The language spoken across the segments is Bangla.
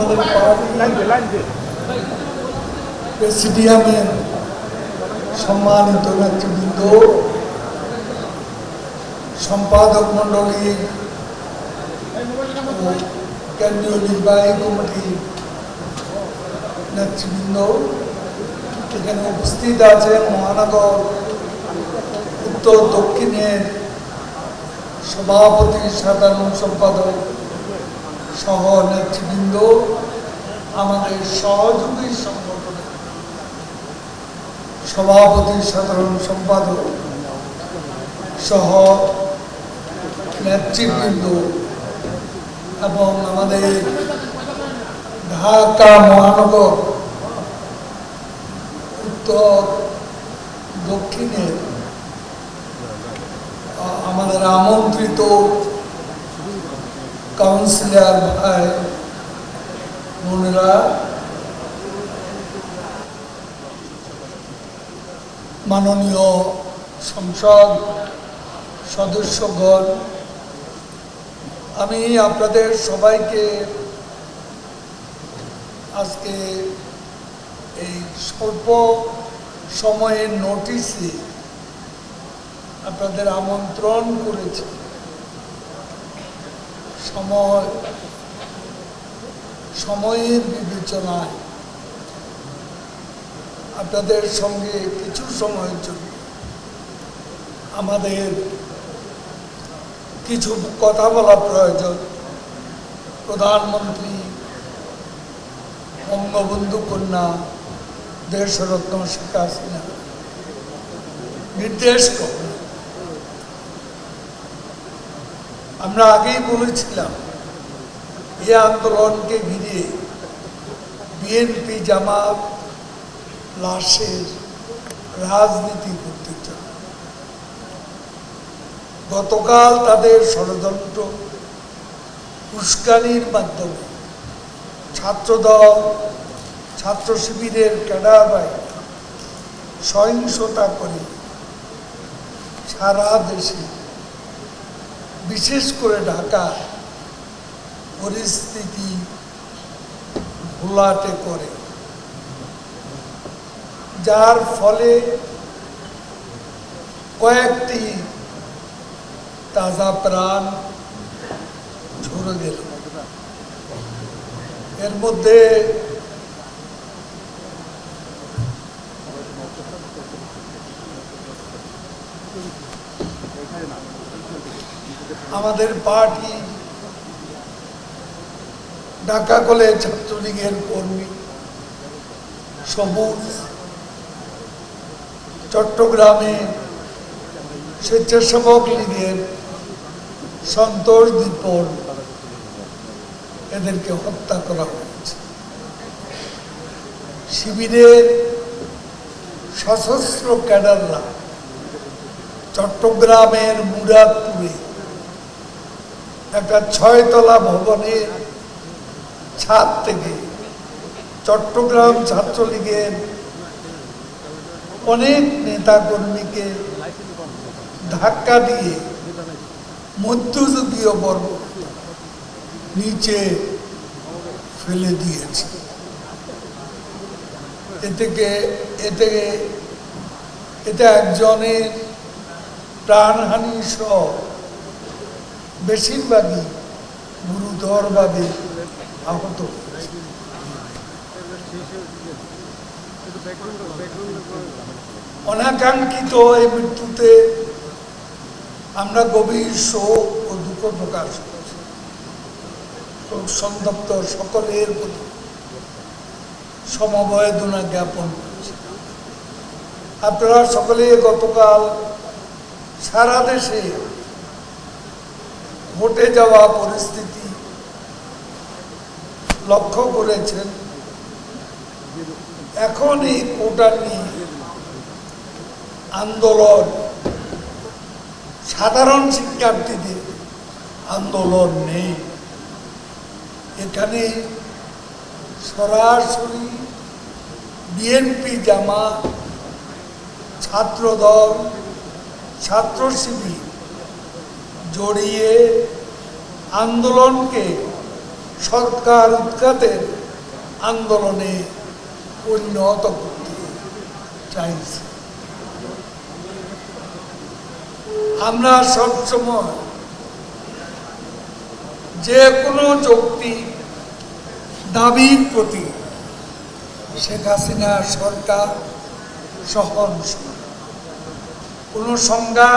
আমাদের প্রেসিডিয়ামের সম্মানিত নেতৃবৃন্দ, সম্পাদক মণ্ডলী কেন্দ্রীয় নির্বাহী কমিটির নেতৃবৃন্দ এখানে উপস্থিত আছেন মহানগর উত্তর দক্ষিণের সভাপতি সাধারণ সম্পাদক সহ নেতৃবৃন্দ, আমাদের সহযোগী সংগঠনের সভাপতি সাধারণ সম্পাদক সহ নেতৃবৃন্দ এবং আমাদের ঢাকা মহানগর উত্তর দক্ষিণের আ- আমাদের আমন্ত্রিত কাউন্সিলর ভাই বোনেরা মাননীয় সংসদ সদস্যগণ, আমি আপনাদের সবাইকে আজকে এই স্বল্প সময়ের নোটিশে আপনাদের আমন্ত্রণ করেছি। সময়, সময়ের বিবেচনায় আপনাদের সঙ্গে কিছু সময়ের জন্য আমাদের কিছু কথা বলা প্রয়োজন। প্রধানমন্ত্রী বঙ্গবন্ধু কন্যা দেশরত্ন শেখ হাসিনা, নির্দেশ করেন। আমরা আগেই বলেছিলাম, এই আন্দোলনকে ঘিরে বিএনপি জামাত লাশের রাজনীতি করতে চায়। গতকাল তাদের ষড়যন্ত্র, উস্কানির মাধ্যমে ছাত্রদল ছাত্র শিবিরের ক্যাডার বাহিনী সহিংসতা করে সারা দেশে বিশেষ করে ঢাকা পরিস্থিতি ঘোলাটে করে। যার ফলে কয়েকটি তাজা প্রাণ ঝরে গেল। এর মধ্যে আমাদের পার্টি ঢাকা কলেজ ছাত্রলীগের কর্মী সবুজ চট্টগ্রামে স্বেচ্ছাসেবক লীগের সন্তোষ দীপন এদেরকে হত্যা করা হয়েছে। শিবিরের সশস্ত্র ক্যাডাররা চট্টগ্রামের মুরাদপুরে একটা ছয়তলা ভবনের ছাদ থেকে চট্টগ্রাম ছাত্রলীগের অনেক নেতাকর্মীকে ধাক্কা দিয়ে মধ্যযুগীয় বর্গ নিচে ফেলে দিয়েছে। এ থেকে এ থেকে, এতে একজনের প্রাণহানি সহ বেশিরভাগই গুরুতরভাবে আহত। অনাকাঙ্ক্ষিত এই মৃত্যুতে আমরা গভীর শোক ও দুঃখ প্রকাশ করছি সন্তপ্ত সকলের প্রতি সমবেদনা জ্ঞাপন করছি আপনারা সকলে গতকাল সারা দেশে ঘটে যাওয়া পরিস্থিতি লক্ষ্য করেছেন। এখন এই কোটা আন্দোলন, সাধারণ শিক্ষার্থীদের আন্দোলন নেই। এখানে সরাসরি বিএনপি জামা ছাত্রদল ছাত্র শিবির জড়িয়ে আন্দোলনকে সরকার উৎখাতের আন্দোলনে পরিণত করতে চাইছে। আমরা সবসময় যে কোনো যৌক্তিক দাবির প্রতি শেখ হাসিনা সরকার সহনশীল। কোনো সংজ্ঞা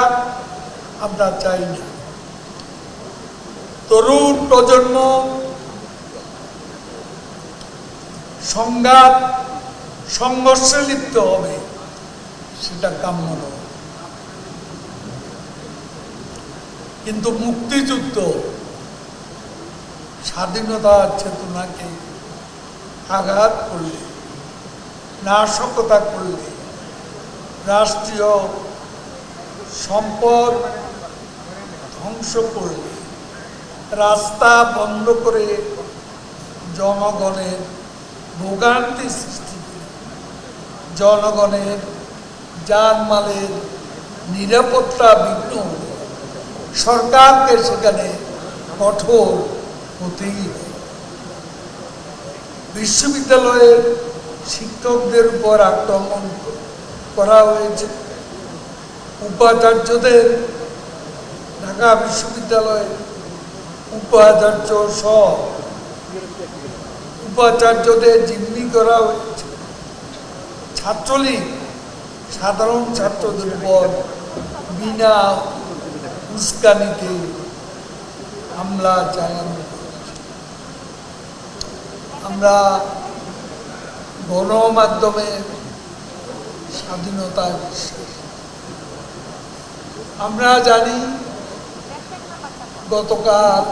আমরা চাই না। তরুণ প্রজন্ম সংঘাত, সংঘর্ষে লিপ্ত হবে, সেটা কাম্য নয়। কিন্তু মুক্তিযুদ্ধ, স্বাধীনতার চেতনাকে আঘাত করলে, নাশকতা করলে, রাষ্ট্রীয় সম্পদ ধ্বংস করলে রাস্তা বন্ধ করে জনগণের ভোগান্তি সৃষ্টি জনগণের জানমালের নিরাপত্তা বিঘ্ন সরকারকে সেখানে কঠোর হতেই বিশ্ববিদ্যালয়ের শিক্ষকদের উপর আক্রমণ করা হয়েছে। উপাচার্যদের ঢাকা বিশ্ববিদ্যালয়ের উপাচার্য সহ উপাচার্যদের জিম্মি করা হয়েছে। ছাত্রলীগ, সাধারণ ছাত্রদের উপর বিনা উস্কানিতে হামলা চালানো আমরা গণমাধ্যমের স্বাধীনতায় বিশ্বাস। আমরা জানি গতকাল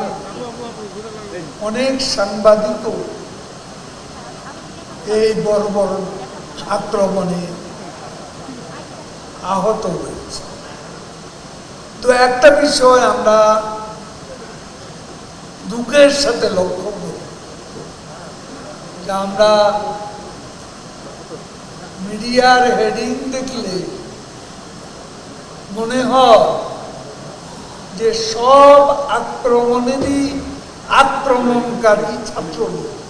অনেক সাংবাদিকও এই বড় বড় আক্রমণে আহত হয়েছে। তো একটা বিষয় আমরা দুঃখের সাথে লক্ষ্য করি যে আমরা মিডিয়ার হেডিং দেখলে মনে হয় যে সব আক্রমণেরই আক্রমণকারী ছাত্রলীগ।